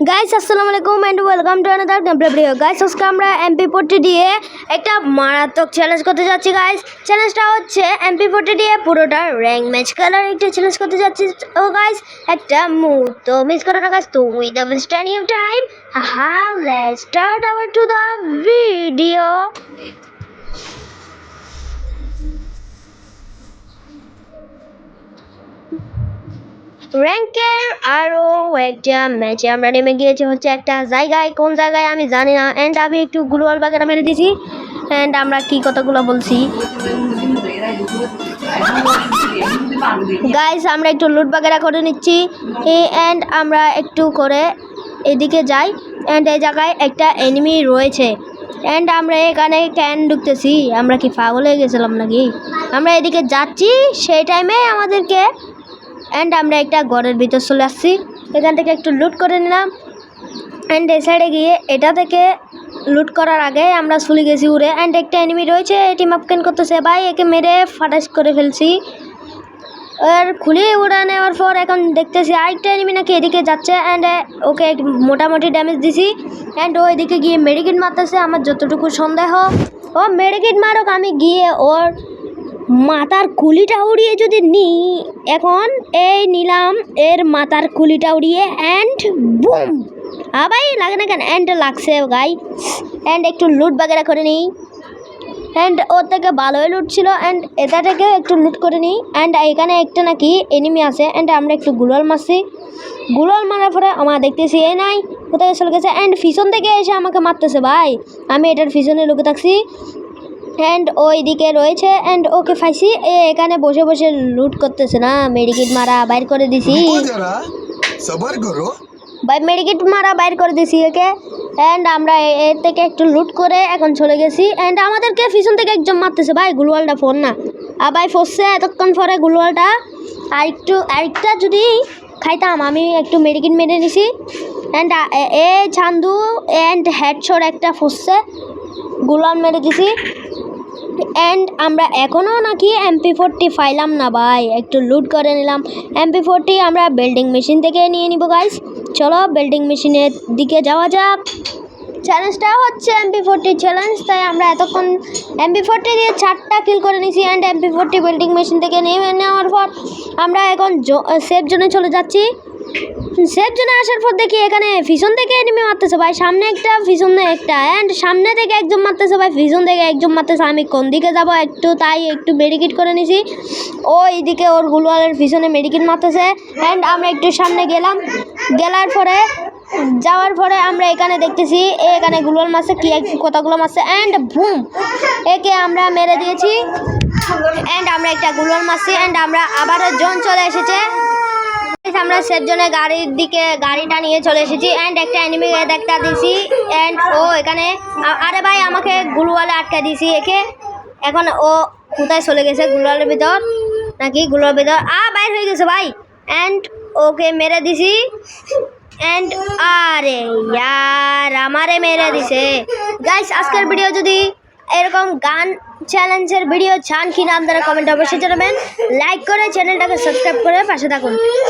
Guys আসসালামু আলাইকুম and welcome to another gameplay video guys আজকে আমরা এমপি ফোরটি দিয়ে একটা মারাত্মক চ্যালেঞ্জ করতে যাচ্ছি গাইস চ্যালেঞ্জটা হচ্ছে এমপি ফোরটি দিয়ে পুরোটা র্যাঙ্ক ম্যাচ খেলার একটা চ্যালেঞ্জ করতে যাচ্ছি। ও গাইস একটা মুহূর্ত মিস করো না গাইস তো with the standing time how let's start our to the video র্যাঙ্কের আরও একটা ম্যাচে আমরা নেমে গিয়েছি হচ্ছে একটা জায়গায়। কোন জায়গায় আমি জানি না। অ্যান্ড আমি একটু গ্লোয়াল বাগেরা মেরে দিয়েছি। অ্যান্ড আমরা কি কথাগুলো বলছি? গাইস আমরা একটু লুট বাগেরা করে নিচ্ছি। অ্যান্ড আমরা একটু করে এদিকে যাই। অ্যান্ড এই জায়গায় একটা এনিমি রয়েছে। অ্যান্ড আমরা এখানে ক্যান ঢুকতেছি। আমরা কি পাগল হয়ে গেছিলাম নাকি? আমরা এদিকে যাচ্ছি। সেই টাইমে আমাদেরকে অ্যান্ড আমরা একটা ঘরের ভিতর চলে আসছি। এখান থেকে একটু লুট করে নিলাম। অ্যান্ড এই সাইডে গিয়ে এটা থেকে লুট করার আগে আমরা চলে গেছি উড়ে। অ্যান্ড একটা এনিমি রয়েছে এটি মাপকেন করতেছে। ভাই, একে মেরে ফাটাস করে ফেলছি। আর খুলে উড়া নেওয়ার পর এখন দেখতেছি আরেকটা এনিমি নাকি এদিকে যাচ্ছে। অ্যান্ড ওকে মোটামুটি ড্যামেজ দিছি। অ্যান্ড ও এদিকে গিয়ে মেডিকেট মারতেছে। আমার যতটুকু সন্দেহ। ও মেডিকেট মারুক, আমি গিয়ে ওর মাথার কুলিটা উড়িয়ে যদি নিই এখন এই নিলাম, এর মাথার কুলিটা উড়িয়ে অ্যান্ড বুম আবাই লাগে না কেন? অ্যান্ড লাগছে গাই অ্যান্ড একটু লুট বাগেরা করে নিই অ্যান্ড ওর থেকে ভালোই লুট ছিল অ্যান্ড এটা থেকেও একটু লুট করে নিই অ্যান্ড এখানে একটা নাকি এনিমি আছে অ্যান্ড আমরা একটু গুলাল মারছি। গুলাল মারার পরে আমার দেখতেছি এ নাই, কোথায় চলে গেছে? অ্যান্ড পিছন থেকে এসে আমাকে মারতেছে, ভাই। আমি এটার পিছনে লুকে থাকছি। অ্যান্ড ওইদিকে রয়েছে অ্যান্ড ওকে ফাইসি এ এখানে বসে বসে লুট করতেছে না। মেডিকিট মারা বাইর করে দিছি। ভাই মেডিকিট মারা বাইর করে দিছি একে অ্যান্ড আমরা এর থেকে একটু লুট করে এখন চলে গেছি। অ্যান্ড আমাদেরকে পিছন থেকে একজন মারতেছে। ভাই গুলওয়ালটা ফোন না। আর ভাই ফসছে এতক্ষণ পরে গুলওয়ালটা আর একটু আরেকটা যদি খাইতাম আমি একটু মেডিকিট মেরে নিছি। অ্যান্ড এ ছান্দু অ্যান্ড হেডশট একটা ফসছে। গুলওয়াল মেরে দিছি। অ্যান্ড আমরা এখনও নাকি এমপি ফোরটি ফাইলাম না ভাই। একটু লুট করে নিলাম। এমপি ফোরটি আমরা বিল্ডিং মেশিন থেকে নিয়ে নিব গাইস চলো বিল্ডিং মেশিনের দিকে যাওয়া যাক। চ্যালেঞ্জটা হচ্ছে এমপি ফোরটি চ্যালেঞ্জ তাই আমরা এতক্ষণ এমপি ফোরটি দিয়ে চারটা কিল করে নিয়েছি and MP forty building machine থেকে নিয়ে নেওয়ার পর আমরা এখন সেফ জোনে চলে যাচ্ছি। সেফ জোনে আসার পর দেখি এখানে পিছন থেকে এনিমি মারতেছে ভাই। সামনে একটা পিছনে একটা। অ্যান্ড সামনে থেকে একজন মারতেছে ভাই পিছন থেকে একজন মারতেছে। আমি কোন দিকে যাব একটু তাই একটু মেডিকেট করে নিছি। ও এইদিকে ওর গুলওয়ালের পিছনে মেডিকেট মারতেছে। অ্যান্ড আমরা একটু সামনে গেলাম। গেলার পরে, যাওয়ার পরে আমরা এখানে দেখতেছি এখানে গুলওয়াল মারছে, কি এক কতগুলো মারছে। অ্যান্ড ভুম একে আমরা মেরে দিয়েছি। অ্যান্ড আমরা একটা গুলওয়াল মারছি। অ্যান্ড আমরা আবারও জোন চলে এসেছে। আমরা সেফ জোনে গাড়ির দিকে, গাড়িটা নিয়ে চলে এসেছি। অ্যান্ড একটা এনিমি দেখতে দিয়েছি অ্যান্ড ও এখানে আরে ভাই, আমাকে গুলওয়ালে আটকে দিয়েছি একে, এখন ও কোথায় চলে গেছে? গুলওয়ালের ভিতর? নাকি গুলোর ভিতর? আ, বাইর হয়ে গেছে ভাই। অ্যান্ড ওকে মেরে দিছি। অ্যান্ড আরে ইয়ার, আমারে মেরে দিছে। গাইস আজকের ভিডিও যদি এরকম গান চ্যালেঞ্জের ভিডিও চান কিনা, আপনারা কমেন্ট অবশ্যই জানাবেন। লাইক করে চ্যানেলটাকে সাবস্ক্রাইব করে পাশে থাকুন।